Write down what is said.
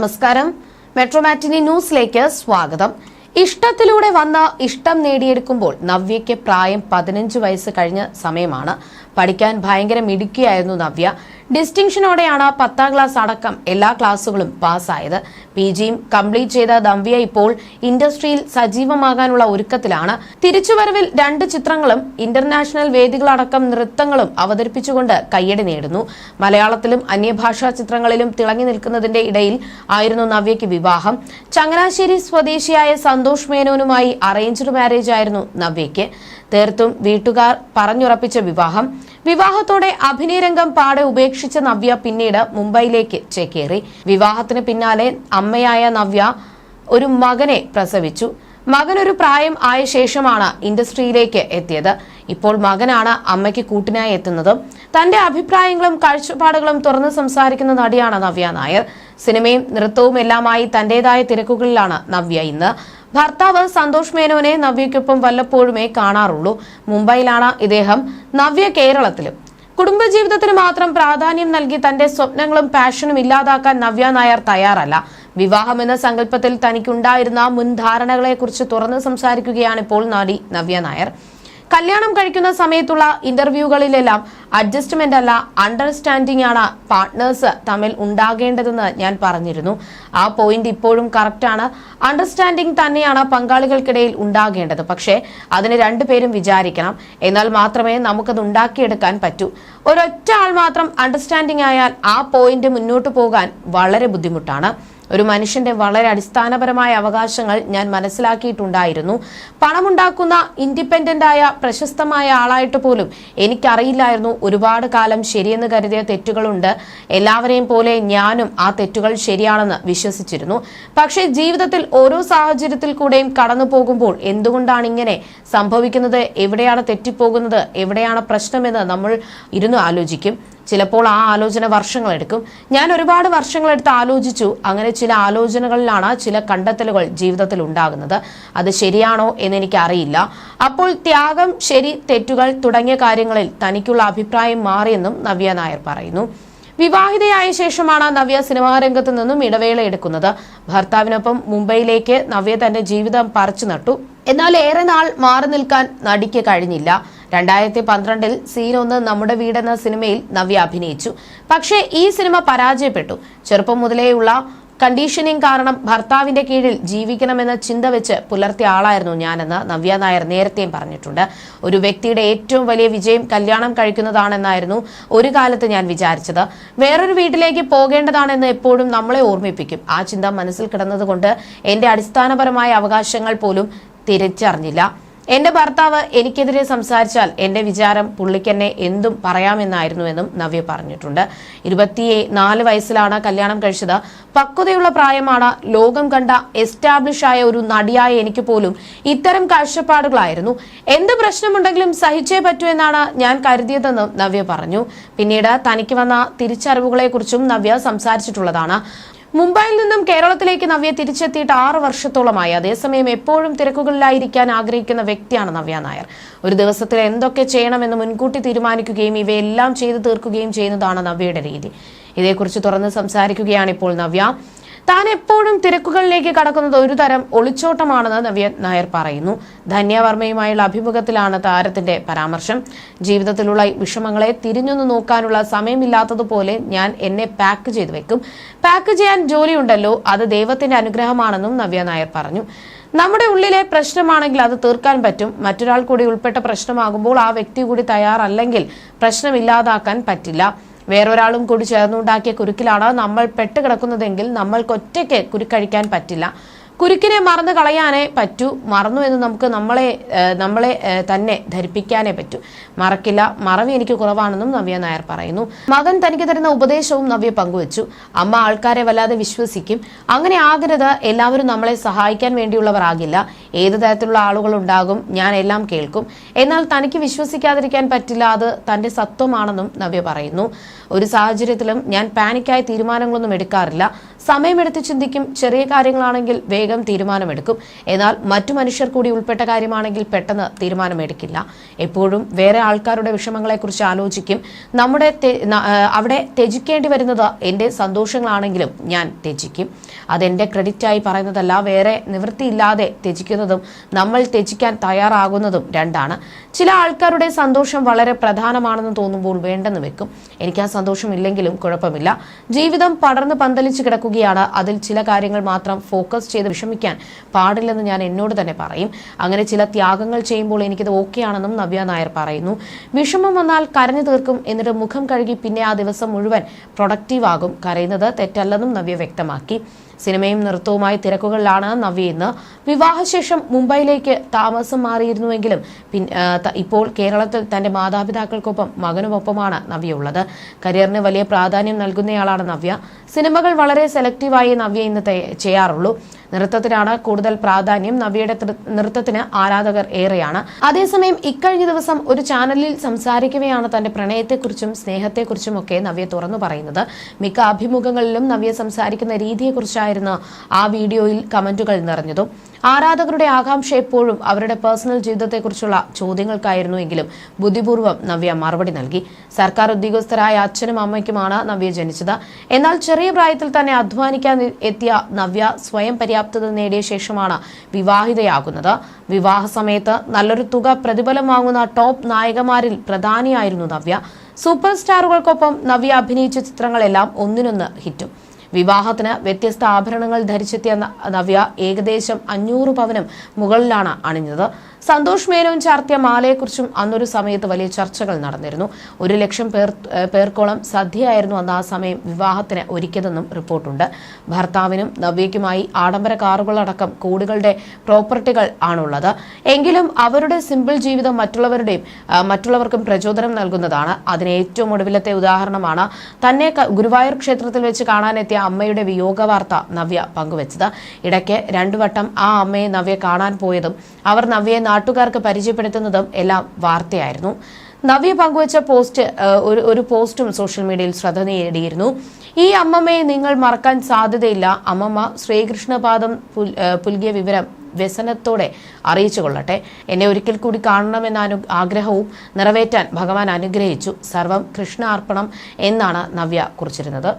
നമസ്കാരം. മെട്രോമാറ്റിനി ന്യൂസിലേക്ക് സ്വാഗതം. ഇഷ്ടത്തിലൂടെ വന്ന ഇഷ്ടം നേടിയെടുക്കുമ്പോൾ നവ്യയ്ക്ക് പ്രായം പതിനഞ്ച് വയസ്സ് കഴിഞ്ഞ സമയമാണ്. പഠിക്കാൻ ഭയങ്കര മിടുക്കിയായിരുന്നു നവ്യ. ഡിസ്റ്റിങ്ഷനോടെയാണ് പത്താം ക്ലാസ് അടക്കം എല്ലാ ക്ലാസുകളും പാസ്സായത്. പി ജിയും കംപ്ലീറ്റ് ചെയ്ത നവ്യ ഇപ്പോൾ ഇൻഡസ്ട്രിയിൽ സജീവമാകാനുള്ള ഒരുക്കത്തിലാണ്. തിരിച്ചുവരവിൽ രണ്ട് ചിത്രങ്ങളും ഇന്റർനാഷണൽ വേദികളടക്കം നൃത്തങ്ങളും അവതരിപ്പിച്ചുകൊണ്ട് കയ്യടി നേടുന്നു. മലയാളത്തിലും അന്യഭാഷാ ചിത്രങ്ങളിലും തിളങ്ങി നിൽക്കുന്നതിന്റെ ഇടയിൽ ആയിരുന്നു നവ്യയ്ക്ക് വിവാഹം. ചങ്ങനാശ്ശേരി സ്വദേശിയായ സന്തോഷ് മേനോനുമായി അറേഞ്ച്ഡ് മാരേജ് ആയിരുന്നു നവ്യയ്ക്ക്. തീർത്തും വീട്ടുകാർ പറഞ്ഞുറപ്പിച്ച വിവാഹം. വിവാഹത്തോടെ അഭിനയരംഗം പാടെ ഉപേക്ഷിച്ച നവ്യ പിന്നീട് മുംബൈയിലേക്ക് ചേക്കേറി. വിവാഹത്തിന് പിന്നാലെ അമ്മയായ നവ്യ ഒരു മകനെ പ്രസവിച്ചു. മകനൊരു പ്രായം ആയ ശേഷമാണ് ഇൻഡസ്ട്രിയിലേക്ക് എത്തിയത്. ഇപ്പോൾ മകനാണ് അമ്മയ്ക്ക് കൂട്ടിനായി എത്തുന്നത് തന്റെ അഭിപ്രായങ്ങളും കാഴ്ചപ്പാടുകളും തുറന്ന് സംസാരിക്കുന്ന നടിയാണ് നവ്യ നായർ. സിനിമയും നൃത്തവും എല്ലാമായി തന്റേതായ തിരക്കുകളിലാണ് നവ്യ ഇന്ന്. ഭർത്താവ് സന്തോഷ് മേനോനെ നവ്യയ്ക്കൊപ്പം വല്ലപ്പോഴുമേ കാണാറുള്ളൂ. മുംബൈയിലാണ് ഇദ്ദേഹം നവ്യ കേരളത്തിലും. കുടുംബജീവിതത്തിന് മാത്രം പ്രാധാന്യം നൽകി തന്റെ സ്വപ്നങ്ങളും പാഷനും ഇല്ലാതാക്കാൻ നവ്യ നായർ തയ്യാറല്ല. വിവാഹം എന്ന സങ്കല്പത്തിൽ തനിക്കുണ്ടായിരുന്ന മുൻധാരണകളെക്കുറിച്ച് തുറന്ന് സംസാരിക്കുകയാണ് ഇപ്പോൾ നടി നവ്യ നായർ. കല്യാണം കഴിക്കുന്ന സമയത്തുള്ള ഇന്റർവ്യൂകളിലെല്ലാം അഡ്ജസ്റ്റ്മെന്റ് അല്ല അണ്ടർസ്റ്റാൻഡിംഗ് ആണ് പാർട്ട്നേഴ്സ് തമ്മിൽ ഉണ്ടാകേണ്ടതെന്ന് ഞാൻ പറഞ്ഞിരുന്നു. ആ പോയിന്റ് ഇപ്പോഴും കറക്റ്റാണ് അണ്ടർസ്റ്റാൻഡിംഗ് തന്നെയാണ് പങ്കാളികൾക്കിടയിൽ ഉണ്ടാകേണ്ടത്. പക്ഷേ അതിന് രണ്ടുപേരും വിചാരിക്കണം. എന്നാൽ മാത്രമേ നമുക്കത് ഉണ്ടാക്കിയെടുക്കാൻ പറ്റൂ. ഒരൊറ്റ ആൾ മാത്രം അണ്ടർസ്റ്റാൻഡിംഗ് ആയാൽ ആ പോയിന്റ് മുന്നോട്ട് പോകാൻ വളരെ ബുദ്ധിമുട്ടാണ്. ഒരു മനുഷ്യന്റെ വളരെ അടിസ്ഥാനപരമായ അവകാശങ്ങൾ ഞാൻ മനസ്സിലാക്കിയിട്ടുണ്ടായിരുന്നു. പണമുണ്ടാക്കുന്ന ഇൻഡിപെൻഡന്റ് ആയ പ്രശസ്തമായ ആളായിട്ട് പോലും എനിക്കറിയില്ലായിരുന്നു ഒരുപാട് കാലം ശരിയെന്ന് കരുതിയ തെറ്റുകളുണ്ട്. എല്ലാവരെയും പോലെ ഞാനും ആ തെറ്റുകൾ ശരിയാണെന്ന് വിശ്വസിച്ചിരുന്നു. പക്ഷേ ജീവിതത്തിൽ ഓരോ സാഹചര്യത്തിൽ കൂടെയും കടന്നു പോകുമ്പോൾ എന്തുകൊണ്ടാണ് ഇങ്ങനെ സംഭവിക്കുന്നത്? എവിടെയാണ് തെറ്റിപ്പോകുന്നത്? എവിടെയാണ് പ്രശ്നമെന്ന് നമ്മൾ ഇരുന്ന് ആലോചിക്കും. ചിലപ്പോൾ ആ ആലോചന വർഷങ്ങളെടുക്കും. ഞാൻ ഒരുപാട് വർഷങ്ങളെടുത്ത് ആലോചിച്ചു. അങ്ങനെ ചില ആലോചനകളിലാണ് ചില കണ്ടെത്തലുകൾ ജീവിതത്തിൽ ഉണ്ടാകുന്നത്. അത് ശരിയാണോ എന്ന് എനിക്ക് അറിയില്ല അപ്പോൾ ത്യാഗം ശരി തെറ്റുകൾ തുടങ്ങിയ കാര്യങ്ങളിൽ തനിക്കുള്ള അഭിപ്രായം മാറിയെന്നും നവ്യ നായർ പറയുന്നു. വിവാഹിതയായ ശേഷമാണ് നവ്യ സിനിമാ രംഗത്ത് നിന്നും ഇടവേള എടുക്കുന്നത്. ഭർത്താവിനൊപ്പം മുംബൈയിലേക്ക് നവ്യ തന്റെ ജീവിതം പറിച്ചു നട്ടു. എന്നാൽ ഏറെ നാൾ മാറി നിൽക്കാൻ നടിക്ക് കഴിഞ്ഞില്ല. രണ്ടായിരത്തി പന്ത്രണ്ടിൽ സീൻ ഒന്ന് നമ്മുടെ വീടെന്ന സിനിമയിൽ നവ്യ അഭിനയിച്ചു. പക്ഷേ ഈ സിനിമ പരാജയപ്പെട്ടു. ചെറുപ്പം മുതലേയുള്ള കണ്ടീഷനിങ് കാരണം ഭർത്താവിന്റെ കീഴിൽ ജീവിക്കണമെന്ന ചിന്ത വെച്ച് പുലർത്തിയ ആളായിരുന്നു ഞാനെന്ന് നവ്യ നായർ നേരത്തെയും പറഞ്ഞിട്ടുണ്ട്. ഒരു വ്യക്തിയുടെ ഏറ്റവും വലിയ വിജയം കല്യാണം കഴിക്കുന്നതാണെന്നായിരുന്നു ഒരു കാലത്ത് ഞാൻ വിചാരിച്ചത്. വേറൊരു വീട്ടിലേക്ക് പോകേണ്ടതാണെന്ന് എപ്പോഴും നമ്മളെ ഓർമ്മിപ്പിക്കും. ആ ചിന്ത മനസ്സിൽ കിടന്നതുകൊണ്ട് എന്റെ അടിസ്ഥാനപരമായ അവകാശങ്ങൾ പോലും തിരിച്ചറിഞ്ഞില്ല. എന്റെ ഭർത്താവ് എനിക്കെതിരെ സംസാരിച്ചാൽ എന്റെ വിചാരം പുള്ളിക്കെന്നെ എന്തും പറയാമെന്നായിരുന്നുവെന്നും നവ്യ പറഞ്ഞിട്ടുണ്ട്. ഇരുപത്തി നാല് വയസ്സിലാണ് കല്യാണം കഴിച്ചത്. പക്വതയുള്ള പ്രായമാണ്. ലോകം കണ്ട എസ്റ്റാബ്ലിഷ് ആയ ഒരു നടിയായ എനിക്ക് പോലും ഇത്തരം കാഴ്ചപ്പാടുകളായിരുന്നു. എന്ത് പ്രശ്നമുണ്ടെങ്കിലും സഹിച്ചേ പറ്റൂ എന്നാണ് ഞാൻ കരുതിയതെന്നും നവ്യ പറഞ്ഞു. പിന്നീട് തനിക്ക് വന്ന തിരിച്ചറിവുകളെക്കുറിച്ചും നവ്യ സംസാരിച്ചിട്ടുള്ളതാണ്. മുംബൈയിൽ നിന്നും കേരളത്തിലേക്ക് നവ്യ തിരിച്ചെത്തിയിട്ട് ആറ് വർഷത്തോളമായി. അതേസമയം എപ്പോഴും തിരക്കുകളിലായിരിക്കാൻ ആഗ്രഹിക്കുന്ന വ്യക്തിയാണ് നവ്യ നായർ. ഒരു ദിവസത്തിൽ എന്തൊക്കെ ചെയ്യണമെന്ന് മുൻകൂട്ടി തീരുമാനിക്കുകയും ഇവയെല്ലാം ചെയ്തു തീർക്കുകയും ചെയ്യുന്നതാണ് നവ്യയുടെ രീതി. ഇതേക്കുറിച്ച് തുറന്ന് സംസാരിക്കുകയാണ് ഇപ്പോൾ നവ്യ. താൻ എപ്പോഴും തിരക്കുകളിലേക്ക് കടക്കുന്നത് ഒരു തരം ഒളിച്ചോട്ടമാണെന്ന് നവ്യ നായർ പറയുന്നു. ധന്യവർമ്മയുമായുള്ള അഭിമുഖത്തിലാണ് താരത്തിന്റെ പരാമർശം. ജീവിതത്തിലുള്ള വിഷമങ്ങളെ തിരിഞ്ഞൊന്ന് നോക്കാനുള്ള സമയമില്ലാത്തതുപോലെ ഞാൻ എന്നെ പാക്ക് ചെയ്തു വെക്കും. പാക്ക് ചെയ്യാൻ ജോലിയുണ്ടല്ലോ അത് ദൈവത്തിന്റെ അനുഗ്രഹമാണെന്നും നവ്യ നായർ പറഞ്ഞു. നമ്മുടെ ഉള്ളിലെ പ്രശ്നമാണെങ്കിൽ അത് തീർക്കാൻ പറ്റും. മറ്റൊരാൾ കൂടി ഉൾപ്പെട്ട പ്രശ്നമാകുമ്പോൾ ആ വ്യക്തി കൂടി തയ്യാറല്ലെങ്കിൽ പ്രശ്നമില്ലാതാക്കാൻ പറ്റില്ല. വേറൊരാളും കൂടി ചേർന്നുണ്ടാക്കിയ കുരുക്കിലാണ് നമ്മൾ പെട്ടുകിടക്കുന്നതെങ്കിൽ നമ്മൾക്ക് ഒറ്റയ്ക്ക് കുരുക്കഴിക്കാൻ പറ്റില്ല. കുരുക്കിനെ മറന്നു കളയാനേ പറ്റൂ. മറന്നു എന്ന് നമുക്ക് നമ്മളെ നമ്മളെ തന്നെ ധരിപ്പിക്കാനേ പറ്റൂ. മറക്കില്ല. മറവി എനിക്ക് കുറവാണെന്നും നവ്യ നായർ പറയുന്നു. മകൻ തനിക്ക് തരുന്ന ഉപദേശവും നവ്യ പങ്കുവച്ചു. അമ്മ ആൾക്കാരെ വല്ലാതെ വിശ്വസിക്കും. അങ്ങനെ ആകരുത്. എല്ലാവരും നമ്മളെ സഹായിക്കാൻ വേണ്ടിയുള്ളവർ ആകില്ല ഏത് തരത്തിലുള്ള ആളുകൾ ഉണ്ടാകും ഞാൻ എല്ലാം കേൾക്കും. എന്നാൽ തനിക്ക് വിശ്വസിക്കാതിരിക്കാൻ പറ്റില്ല. അത് തന്റെ സത്വമാണെന്നും നവ്യ പറയുന്നു. ഒരു സാഹചര്യത്തിലും ഞാൻ പാനിക്കായ തീരുമാനങ്ങളൊന്നും എടുക്കാറില്ല. സമയമെടുത്ത് ചിന്തിക്കും ചെറിയ കാര്യങ്ങളാണെങ്കിൽ വേഗം തീരുമാനമെടുക്കും. എന്നാൽ മറ്റു മനുഷ്യർ കൂടി ഉൾപ്പെട്ട കാര്യമാണെങ്കിൽ പെട്ടെന്ന് തീരുമാനമെടുക്കില്ല. എപ്പോഴും വേറെ ആൾക്കാരുടെ വിഷമങ്ങളെക്കുറിച്ച് ആലോചിക്കും. നമ്മുടെ അവിടെ ത്യജിക്കേണ്ടി വരുന്നത് എന്റെ സന്തോഷങ്ങളാണെങ്കിലും ഞാൻ ത്യജിക്കും. അതെന്റെ ക്രെഡിറ്റായി പറയുന്നതല്ല വേറെ നിവൃത്തിയില്ലാതെ ത്യജിക്കുന്നതും നമ്മൾ ത്യജിക്കാൻ തയ്യാറാകുന്നതും രണ്ടാണ്. ചില ആൾക്കാരുടെ സന്തോഷം വളരെ പ്രധാനമാണെന്ന് തോന്നുമ്പോൾ വേണ്ടെന്ന് വെക്കും. എനിക്ക് ആ സന്തോഷം ഇല്ലെങ്കിലും കുഴപ്പമില്ല. ജീവിതം പടർന്ന് പന്തലിച്ച് കിടക്കുകയാണ്. അതിൽ ചില കാര്യങ്ങൾ മാത്രം ഫോക്കസ് ചെയ്ത് വിഷമിക്കാൻ പാടില്ലെന്ന് ഞാൻ എന്നോട് തന്നെ പറയും. അങ്ങനെ ചില ത്യാഗങ്ങൾ ചെയ്യുമ്പോൾ എനിക്കിത് ഓക്കെ ആണെന്നും നവ്യ നായർ പറയുന്നു. വിഷമം വന്നാൽ കരഞ്ഞു തീർക്കും. എന്നിട്ട് മുഖം കഴുകി പിന്നെ ആ ദിവസം മുഴുവൻ പ്രൊഡക്റ്റീവ് ആകും. കരയുന്നത് തെറ്റല്ലെന്നും നവ്യ വ്യക്തമാക്കി. സിനിമയും നൃത്തവുമായി തിരക്കുകളിലാണ് നവ്യ ഇന്ന്. വിവാഹശേഷം മുംബൈയിലേക്ക് താമസം മാറിയിരുന്നുവെങ്കിലും ഇപ്പോൾ കേരളത്തിൽ തന്റെ മാതാപിതാക്കൾക്കൊപ്പം മകനുമൊപ്പമാണ് നവ്യ ഉള്ളത് കരിയറിന് വലിയ പ്രാധാന്യം നൽകുന്നയാളാണ് നവ്യ. സിനിമകൾ വളരെ സെലക്റ്റീവായി നവ്യ ഇന്ന് ചെയ്യാറുള്ളൂ. നൃത്തത്തിനാണ് കൂടുതൽ പ്രാധാന്യം. നവ്യയുടെ നൃത്തത്തിന് ആരാധകർ ഏറെയാണ്. അതേസമയം ഇക്കഴിഞ്ഞ ദിവസം ഒരു ചാനലിൽ സംസാരിക്കവെയാണ് തന്റെ പ്രണയത്തെക്കുറിച്ചും സ്നേഹത്തെക്കുറിച്ചും ഒക്കെ നവ്യ തുറന്നു പറയുന്നത്. മിക്ക അഭിമുഖങ്ങളിലും നവ്യ സംസാരിക്കുന്ന രീതിയെക്കുറിച്ചായിരുന്നു ആ വീഡിയോയിൽ കമന്റുകൾ നിറഞ്ഞതും. ആരാധകരുടെ ആകാംക്ഷ എപ്പോഴും അവരുടെ പേഴ്സണൽ ജീവിതത്തെക്കുറിച്ചുള്ള ചോദ്യങ്ങൾക്കായിരുന്നു എങ്കിലും ബുദ്ധിപൂർവം നവ്യ മറുപടി നൽകി. സർക്കാർ ഉദ്യോഗസ്ഥരായ അച്ഛനും അമ്മയ്ക്കുമാണ് നവ്യ ജനിച്ചത്. എന്നാൽ ചെറിയ പ്രായത്തിൽ തന്നെ അധ്വാനിക്കാൻ എത്തിയ നവ്യ സ്വയം പര്യാപ്തത നേടിയ ശേഷമാണ് വിവാഹിതയാകുന്നത്. വിവാഹ സമയത്ത് നല്ലൊരു തുക പ്രതിഫലം വാങ്ങുന്ന ടോപ്പ് നായകമാരിൽ പ്രധാനിയായിരുന്നു നവ്യ. സൂപ്പർ സ്റ്റാറുകൾക്കൊപ്പം നവ്യ അഭിനയിച്ച ചിത്രങ്ങളെല്ലാം ഒന്നിനൊന്ന് ഹിറ്റും. വിവാഹത്തിന് വ്യത്യസ്ത ആഭരണങ്ങൾ ധരിച്ചെത്തിയ നവ്യ ഏകദേശം അഞ്ഞൂറ് പവനും മുകളിലാണ് അണിഞ്ഞത്. സന്തോഷ് മേനോൻ ചാർത്തിയ മാലയെക്കുറിച്ചും അന്നൊരു സമയത്ത് വലിയ ചർച്ചകൾ നടന്നിരുന്നു. ഒരു ലക്ഷം പേർ പേർക്കോളം സദ്യയായിരുന്നു അന്ന് ആ സമയം വിവാഹത്തിന് ഒരുക്കിയതെന്നും റിപ്പോർട്ടുണ്ട്. ഭർത്താവിനും നവ്യയ്ക്കുമായി ആഡംബര കാറുകളടക്കം കോടികളുടെ പ്രോപ്പർട്ടികൾ ആണുള്ളത്. എങ്കിലും അവരുടെ സിമ്പിൾ ജീവിതം മറ്റുള്ളവരുടെയും മറ്റുള്ളവർക്കും പ്രചോദനം നൽകുന്നതാണ്. അതിന് ഏറ്റവും ഒടുവിലത്തെ ഉദാഹരണമാണ് തന്നെ ഗുരുവായൂർ ക്ഷേത്രത്തിൽ വെച്ച് കാണാനെത്തിയ അമ്മയുടെ വിയോഗ വാർത്ത നവ്യ പങ്കുവച്ചത്. ഇടയ്ക്ക് രണ്ടുവട്ടം ആ അമ്മയെ നവ്യ കാണാൻ പോയതും അവർ നവ്യയെ നാട്ടുകാർക്ക് പരിചയപ്പെടുത്തുന്നതും എല്ലാം വാർത്തയായിരുന്നു. നവ്യ പങ്കുവച്ച പോസ്റ്റ് ഒരു ഒരു പോസ്റ്റും സോഷ്യൽ മീഡിയയിൽ ശ്രദ്ധ നേടിയിരുന്നു. ഈ അമ്മമ്മയെ നിങ്ങൾ മറക്കാൻ സാധ്യതയില്ല. അമ്മമ്മ ശ്രീകൃഷ്ണപാദം പുൽ- പുൽകിയ വിവരം വ്യസനത്തോടെ അറിയിച്ചു കൊള്ളട്ടെ. എന്നെ ഒരിക്കൽ കൂടി കാണണമെന്ന അനു ആഗ്രഹവും നിറവേറ്റാൻ ഭഗവാൻ അനുഗ്രഹിച്ചു. സർവം കൃഷ്ണ അർപ്പണം എന്നാണ് നവ്യ കുറിച്ചിരുന്നത്.